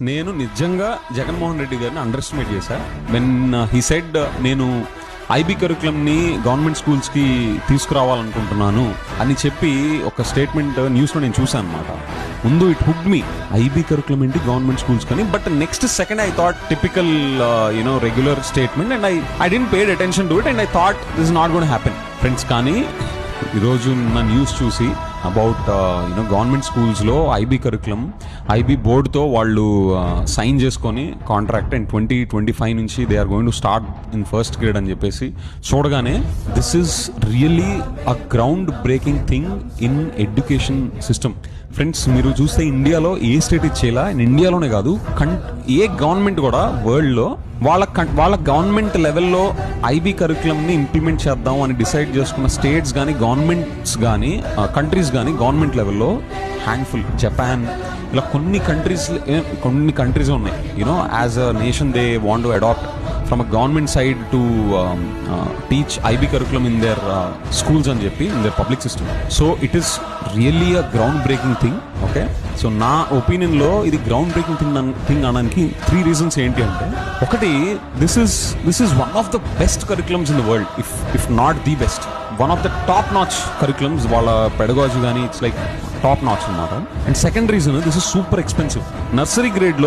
నేను నిజంగా జగన్మోహన్ రెడ్డి గారిని అండర్ ఎస్టిమేట్ చేశా వెన్ హీ సెడ్ నేను ఐబీ కరికులంని గవర్నమెంట్ స్కూల్స్కి తీసుకురావాలనుకుంటున్నాను అని చెప్పి ఒక స్టేట్మెంట్ న్యూస్లో uh, నేను చూసాను అనమాట ముందు it hit me IB curriculum ఏంటి గవర్నమెంట్ స్కూల్స్ కానీ but next second I thought typical you know regular statement and I I didn't paid attention to it and I thought this not gonna happen friends కానీ ఈరోజు నా news చూసి about you know government స్కూల్స్లో IB curriculum IB బోర్డుతో వాళ్ళు uh, sign చేసుకొని contract and twenty twenty five నుంచి they are going to start in first grade అని చెప్పేసి చూడగానే this is really a ground breaking thing in education system friends మీరు చూస్తే ఇండియాలో ఏ స్టేట్ ఇచ్చేలా ఇండియాలోనే కాదు కన్ ఏ గవర్నమెంట్ కూడా వరల్డ్లో వాళ్ళ వాళ్ళ గవర్నమెంట్ లెవెల్లో ఐబీ కరికులంని ఇంప్లిమెంట్ చేద్దాం అని డిసైడ్ చేసుకున్న స్టేట్స్ కానీ గవర్నమెంట్స్ కానీ కంట్రీస్ కానీ గవర్నమెంట్ లెవెల్లో హ్యాండ్ఫుల్ జపాన్ ఇలా కొన్ని కంట్రీస్ కొన్ని కంట్రీస్ ఉన్నాయి. You know as a nation they want to adopt from a government side to teach IB curriculum in their schools అని చెప్పి in their public system so it is really a ground breaking thing okay so నా ఒపీనియన్లో ఇది ground breaking thing thing అనడానికి three reasons ఏంటి అంటే ఒకటి this is this is one of the best curriculums in the world if if not the best one of the top notch curriculums వాళ్ళ pedagogy కానీ it's like top notch అనమాట and second reason this is super expensive nursery గ్రేడ్లో